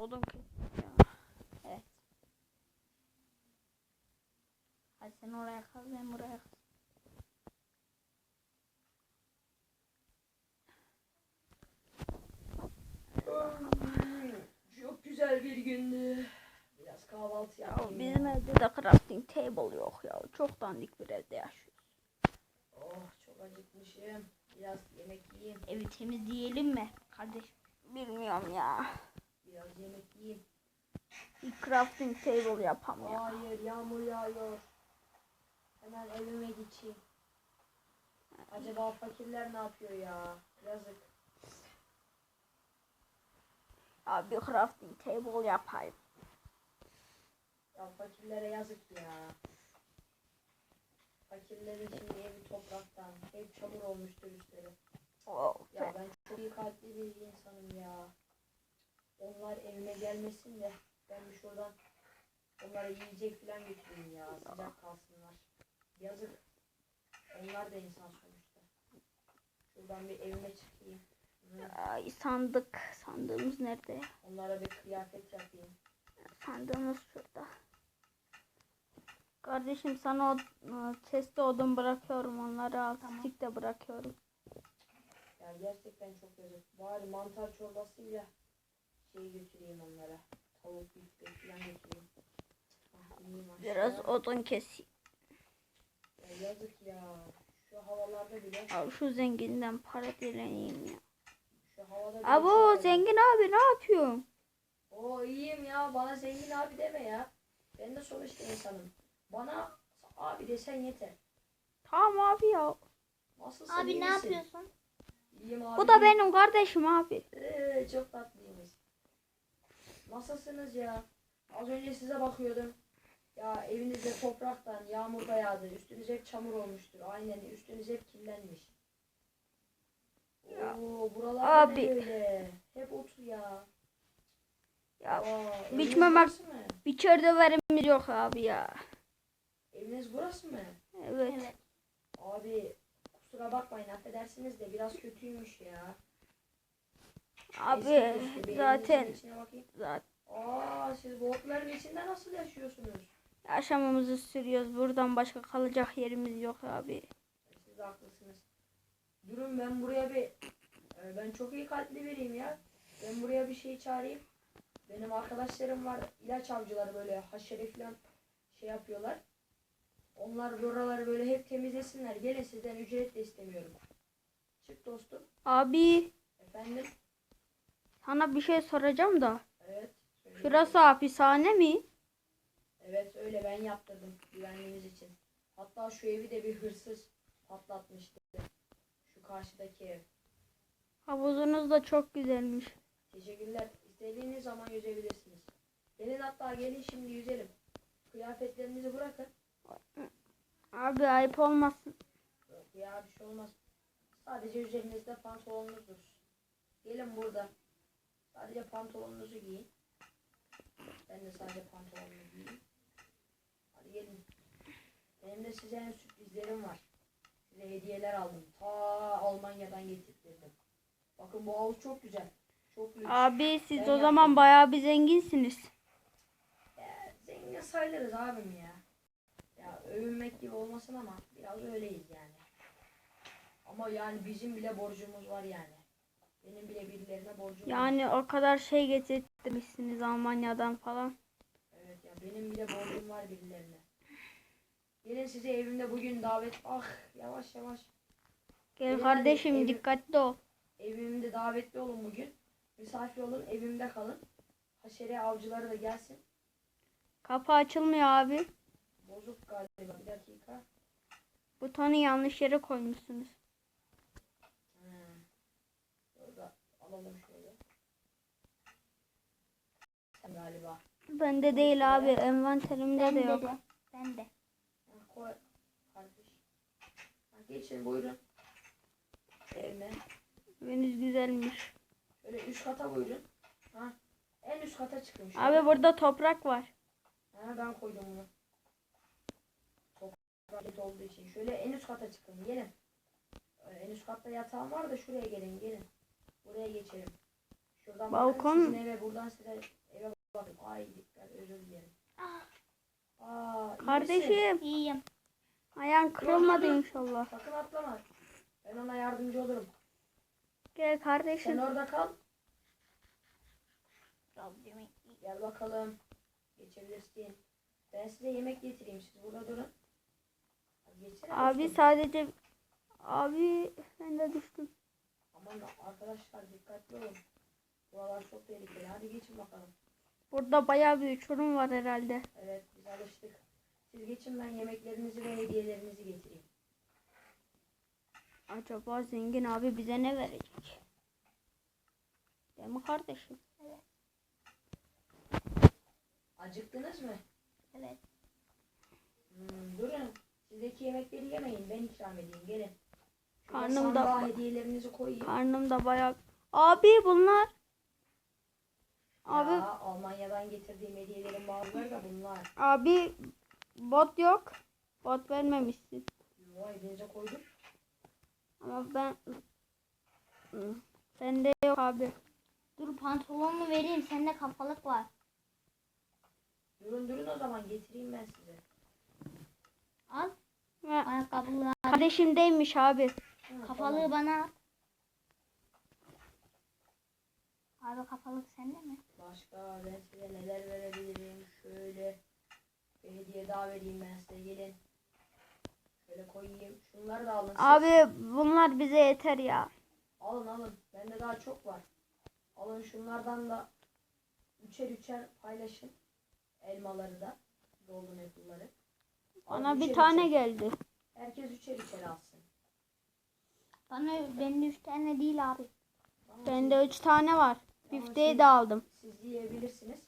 odun. Ya. Evet. Hadi sen oraya kal ben buraya kal. Çok güzel bir gündü. Biraz kahvaltı Ya yapayım. bizim evde de crafting table yok ya. Çok dandik bir evde yaşıyoruz. Oh çok acıkmışım. Biraz yemek yiyeyim. Evi temizleyelim mi kardeşim? Bilmiyorum ya. Biraz yemek yiyeyim. Bir crafting table yapam ya. Hayır yağmur yağıyor. Hemen evime geçeyim. Acaba fakirler ne yapıyor ya? Yazık. Abi bir crafting table yapayım. Ya fakirlere yazık ya. Fakirlerin şimdi evi topraktan, ev çamur olmuştur üstleri. Oh, Ya ben çok iyi kalpli bir insanım ya. Onlar evime gelmesin de ben bir şuradan onlara yiyecek falan götüreyim ya. Sıcak kalsınlar. Yazık. Onlar da insan sonuçta. Şuradan bir evime çıkayım. Ay, sandık. Sandığımız nerede? Onlara bir kıyafet yapayım. Sandığımız şurada. Kardeşim sana o e, chest'te odun bırakıyorum. Onları al. Stick de bırakıyorum. Ya gerçekten çok yazık. Bari mantar çorbasıyla şey götüreyim onlara. Tavuk biftek falan götüreyim. Ah. Biraz odun keseyim. Ya yazık ya. Şu havalarda bile. Abi şu zenginden para dileneyim ya. Şu havada bile. Abo yazık. zengin abi ne yapıyorsun? Oo iyiyim ya. Bana zengin abi deme ya. Ben de sonuçta insanım. Bana abi desen yeter. Tamam abi ya. Nasılsın? Abi ne misin? yapıyorsun? İyiyim abi. Bu da benim kardeşim abi. Ee, çok tatlıymış. Nasılsınız ya? Az önce size bakıyordum. Ya evinizde topraktan, yağmur da yağdı. Üstünüz hep çamur olmuştur. Aynen üstünüz hep kirlenmiş. Ya. Oo, buralar Abi. ne böyle? Hep otur ya. Ya Aa, mı? bir çölde verimiz yok abi ya. Eviniz burası mı? Evet. Evet. Abi kusura bakmayın affedersiniz de biraz kötüymüş ya. Abi Eski zaten zaten Aa siz bu otların içinde nasıl yaşıyorsunuz? yaşamımızı sürüyoruz. Buradan başka kalacak yerimiz yok abi. Siz de haklısınız. Durun ben buraya bir e, ben çok iyi kalpli biriyim ya. Ben buraya bir şey çağırayım. Benim arkadaşlarım var ilaç avcıları böyle haşere falan şey yapıyorlar. Onlar buraları böyle hep temizlesinler. Gelin sizden ücret de istemiyorum. Çık dostum. Abi Efendim? Sana bir şey soracağım da. Evet. Şurası hapishane mi? Evet öyle ben yaptırdım güvenliğimiz için. Hatta şu evi de bir hırsız patlatmıştı. Şu karşıdaki ev. Havuzunuz da çok güzelmiş. Teşekkürler. İstediğiniz zaman yüzebilirsiniz. Gelin hatta gelin şimdi yüzelim. Kıyafetlerinizi bırakın. Abi ayıp olmasın. Yok ya bir şey olmaz. Sadece üzerinizde pantolonunuz dursun. Gelin burada. Sadece pantolonunuzu giyin. Ben de sadece pantolonumu giyeyim. Hadi gelin. Benim de size en sürprizlerim var. Size hediyeler aldım. Ta Almanya'dan getirttirdim. Bakın bu havuz çok güzel. Çok lüks. Abi siz Ben o zaman yaptım. bayağı bir zenginsiniz. Ya, zengin sayılırız abim ya. Ya övünmek gibi olmasın ama biraz öyleyiz yani. Ama yani bizim bile borcumuz var yani. Benim bile birilerine borcum var. Yani o kadar şey getirtmişsiniz Almanya'dan falan. Evet ya benim bile borcum var birilerine. Gelin size evimde bugün davet... Ah yavaş yavaş. Gel Yani kardeşim evi- dikkatli ol. Evimde davetli olun bugün. Misafir olun evimde kalın. Haşere avcıları da gelsin. Kapı açılmıyor abi. Bozuk galiba bir dakika. Butonu yanlış yere koymuşsunuz. Hmm. Orada alalım şöyle. Sen galiba. Bende değil abi. Envanterimde Ben de de yok. de. Ben de. Koy kardeş. Geçin buyurun. Evime. Eviniz güzelmiş. Şöyle üst kata buyurun. Ha. En üst kata çıkın. şöyle. Abi burada toprak var. Ha, ben koydum bunu. Toprak olduğu için. Şöyle en üst kata çıkın. Gelin. Ee, En üst katta yatağım var da şuraya gelin. Gelin. Buraya geçelim. Şuradan Balkon- sizin eve buradan size eve bakın. Ay dikkat özür dilerim. Aa, iyi misin? Kardeşim İyiyim. ayağın kırılmadı inşallah. Sakın atlama. Ben ona yardımcı olurum. Gel Sen kardeşim. orada kal. Gel bakalım. Geçebilirsin. Ben size yemek getireyim. Siz burada durun. Abi dostum. sadece abi ben de düştüm. Aman arkadaşlar dikkatli olun. Buralar çok tehlikeli. Hadi geçin bakalım. Burada bayağı bir uçurum var herhalde. Evet biz alıştık. Siz geçin ben yemeklerinizi ve hediyelerinizi getireyim. Acaba zengin abi bize ne verecek? Değil mi kardeşim? Acıktınız mı? Evet. Hmm, durun. Sizdeki yemekleri yemeyin. Ben ikram edeyim. Gelin. Karnım da- hediyelerinizi koyayım. Karnım da bayağı... Abi bunlar. Abi Ya, Almanya'dan getirdiğim hediyelerin bazıları da bunlar. abi bot yok. Bot vermemişsin. Vay denize koydum. Ama ben. Bende yok abi. Dur pantolonumu vereyim. Sende kafalık var. Durun durun o zaman getireyim ben size. Al. Ayakkabılar. Kardeşimdeymiş abi. Kafalığı bana at. Abi kafalık sende mi? Başka ben size neler verebilirim? Şöyle bir hediye daha vereyim ben size. Gelin. Şöyle koyayım. Şunları da alın. Abi bunlar bize yeter ya. Alın alın. Bende daha çok var. Alın şunlardan da üçer üçer paylaşın. Elmaları da. Golden apple'ları. Bana bir üçer tane üçer. geldi. Herkes üçer üçer alsın. Bana bende üç tane değil abi. Bende üç tane var. Bifteyi de aldım. Siz yiyebilirsiniz.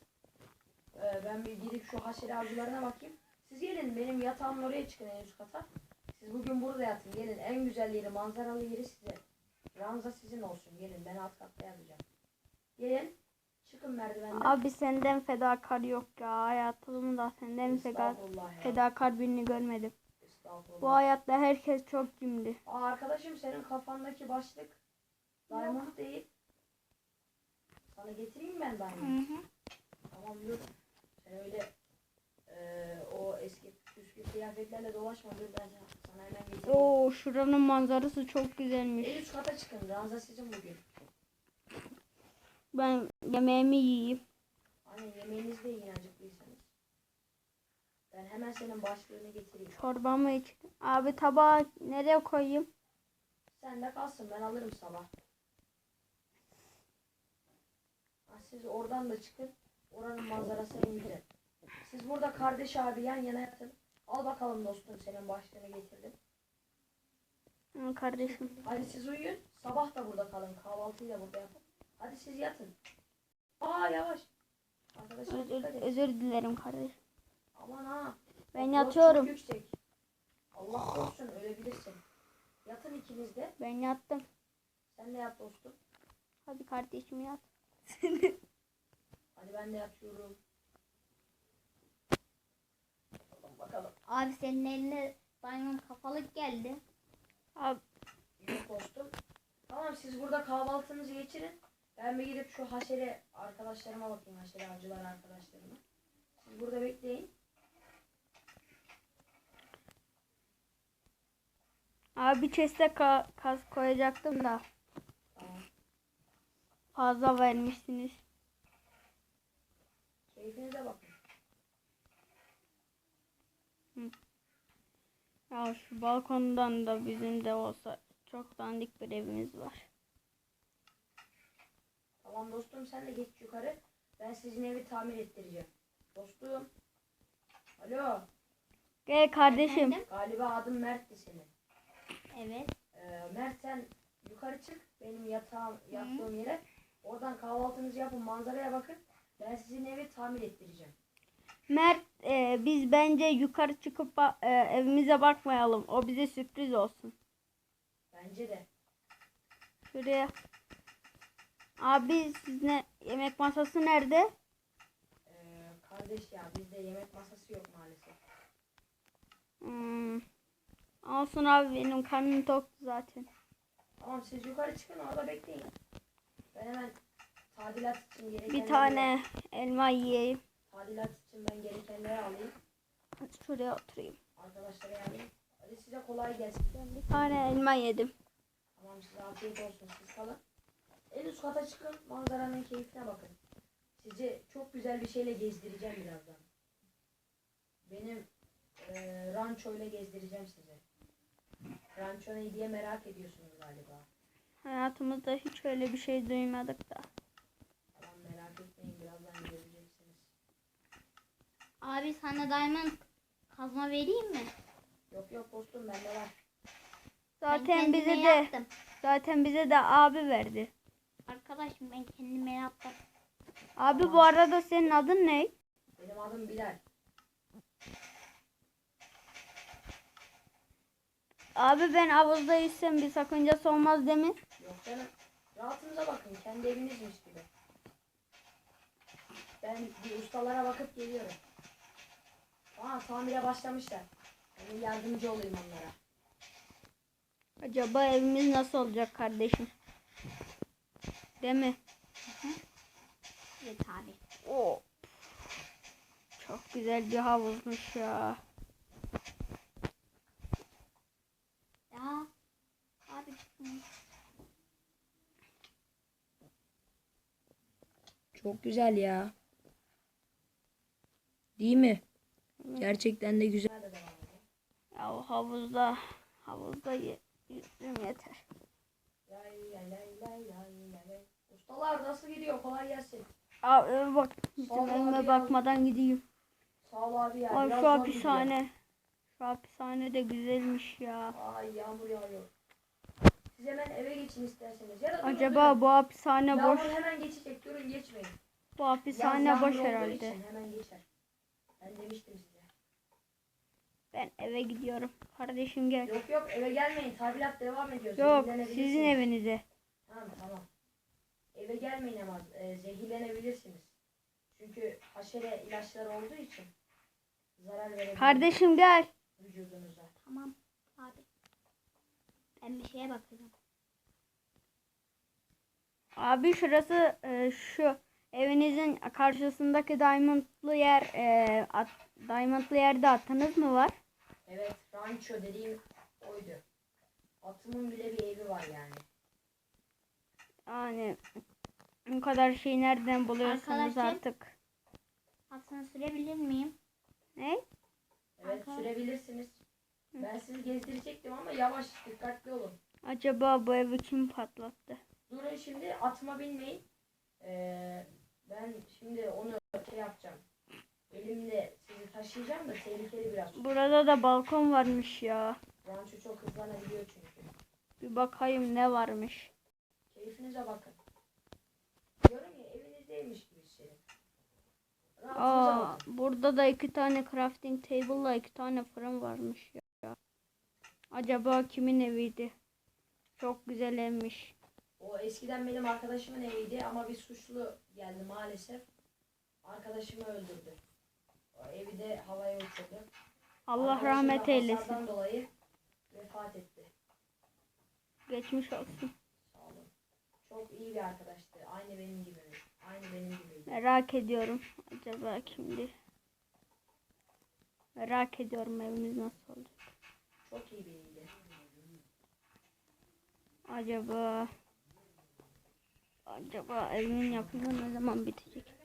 Ee, ben bir gidip şu haşere avcılarına bakayım. Siz gelin benim yatağımın oraya çıkın en üst kata. Siz bugün burada yatın. Gelin en güzel yeri manzaralı yeri size. Ranza sizin olsun. Gelin ben alt katta yatacağım. Gelin. Çıkın merdivenden. Abi senden fedakar yok ya. Hayatımda senden fedakar, fedakar birini görmedim. Bu hayatta herkes çok cimri. Aa, arkadaşım senin kafandaki başlık diamond değil. Sana getireyim ben diamond? hı. Tamam dur. Sen öyle eee, o eski püskü kıyafetlerle dolaşma dur ben sana- hemen getireyim. Oo şuranın manzarası çok güzelmiş. En üst kata çıkın. Ranza sizin bugün. Ben yemeğimi yiyeyim. Hani yemeğinizi de yiyin acıklıysanız. Ben hemen senin başlığını getireyim. Çorbamı iç. Abi tabağı nereye koyayım? Sen de kalsın ben alırım sabah. Siz oradan da çıkın. Oranın manzarası en güzel. Siz burada kardeş abi yan yana yatın. Al bakalım dostum senin başlığını getirdim. Hı, Kardeşim. Hadi siz uyuyun. Sabah da burada kalın. Kahvaltıyı da burada yapın. Hadi siz yatın. Aa yavaş. Arkadaşlar Özür, özür dilerim kardeşim. Ben yatıyorum. Çok yüksek. Allah korusun ölebilirsin. Yatın ikiniz de. Ben yattım. Sen de yat dostum. Hadi kardeşim yat. Hadi ben de yatıyorum. Bakalım bakalım. Abi senin eline diamond kafalık geldi. Abi, Yok dostum. Tamam siz burada kahvaltınızı geçirin. Ben bir gidip şu haşere arkadaşlarıma bakayım. Haşere avcılar arkadaşlarıma. Siz burada bekleyin. Abi chest'e ka- kas koyacaktım da fazla vermişsiniz. Keyfinize bakın. Ya şu balkondan da bizim de olsa çok dandik bir evimiz var. Tamam dostum sen de geç yukarı. Ben sizin evi tamir ettireceğim. Dostum. Alo. Gel kardeşim. Galiba adın Mert'ti senin. Evet. Ee, Mert sen yukarı çık. Benim yatağım, yattığım yere. Oradan kahvaltınızı yapın. Manzaraya bakın. Ben sizin evi tamir ettireceğim. Mert e, biz bence yukarı çıkıp ba- e, evimize bakmayalım. O bize sürpriz olsun. Bence de. Şuraya. Abi siz ne yemek masası nerede? Ee, kardeş ya bizde yemek masası yok maalesef. Hmm. Olsun abi benim karnım tok zaten. Tamam siz yukarı çıkın orada bekleyin. Ben hemen tadilat için gerekenleri... Bir tane elma yiyeyim. Tadilat için ben gerekenleri alayım. Şuraya oturayım. Arkadaşlara yardım. Hadi size kolay gelsin. Ben bir tane elma yedim. Tamam size afiyet olsun. Siz kalın. En üst kata çıkın. Manzaranın keyfine bakın. Sizi çok güzel bir şeyle gezdireceğim birazdan. Benim eee ranço ile gezdireceğim sizi. Ranço ne diye merak ediyorsunuz galiba. Hayatımızda hiç öyle bir şey duymadık da. Tamam merak etmeyin birazdan göreceksiniz. Abi sana diamond kazma vereyim mi? Yok yok dostum bende var. Zaten bize de yaptım. zaten bize de abi verdi. Arkadaşım ben kendime yaptım. Abi bu arada senin adın ne? Benim adım Bilal. Abi ben havuzda yüzsem bir sakıncası olmaz değil mi? Yok canım. Rahatınıza bakın. Kendi evinizmiş gibi. Ben bir ustalara bakıp geliyorum. Aa tamire başlamışlar. Ben yardımcı olayım onlara. Acaba evimiz nasıl olacak kardeşim? Değil mi? Evet abi. Oo. Çok güzel bir havuzmuş. Ya. Abi çıkmıyor. Çok güzel ya. Değil mi? Gerçekten de güzel. Ya o havuzda havuzda yüzdüm yeter. Ustalar nasıl gidiyor? Kolay gelsin. Abi eve bak. Önüme abi bakmadan gideyim. Sağ ol abi ya. Biraz şu hapishane. Şu hapishane de güzelmiş ya. Ay yağmur yağıyor. Siz hemen eve geçin isterseniz. Ya da durun, Acaba durun. bu hapishane Yağmur boş. hemen geçecek. Durun geçmeyin. Bu hapishane yağmur boş olduğu herhalde. için hemen geçer. Ben demiştim size. Ben eve gidiyorum. Kardeşim gel. Yok yok eve gelmeyin. Tadilat devam ediyor. Yok Zehirlenebilirsiniz. sizin evinize. Tamam tamam. Eve gelmeyin ama e, zehirlenebilirsiniz. Çünkü haşere ilaçları olduğu için zarar verebilir Kardeşim gel. vücudunuza. Tamam abi. Ben bir şeye bakacağım. Abi şurası e, şu evinizin karşısındaki diamondlı yer e, at, diamondlı yerde atınız mı var? Evet rancho dediğim oydu. Atımın bile bir evi var yani. Yani bu kadar şeyi nereden buluyorsunuz Arkadaşlar. artık? Aslında sürebilir miyim? Ne? Evet Arka- sürebilirsiniz. Ben sizi gezdirecektim ama yavaş dikkatli olun. Acaba bu evi kim patlattı? Durun şimdi atıma binmeyin. Ee, ben şimdi onu şey yapacağım. Elimle sizi taşıyacağım da tehlikeli biraz. Burada da balkon varmış ya. Rancho çok hızlanabiliyor çünkü. Bir bakayım ne varmış. Keyfinize bakın. Diyorum ya evinizdeymiş gibi hissedin. Rahatınıza Aa, bakın. burada da iki tane crafting table'la iki tane fırın varmış ya. Acaba kimin eviydi? Çok güzel evmiş. O eskiden benim arkadaşımın eviydi ama bir suçlu geldi maalesef. Arkadaşımı öldürdü. O evi de havaya uçurdu. Allah Arkadaşım da rahmet eylesin. dolayı vefat etti. Geçmiş olsun. Sağ olun. Çok iyi bir arkadaştı. Aynı benim gibi. Aynı benim gibiydi. Merak ediyorum. Acaba kimdi? Merak ediyorum evimiz nasıl olacak. Çok iyi biriydi. Acaba acaba evimin yapımı ne zaman bitecek?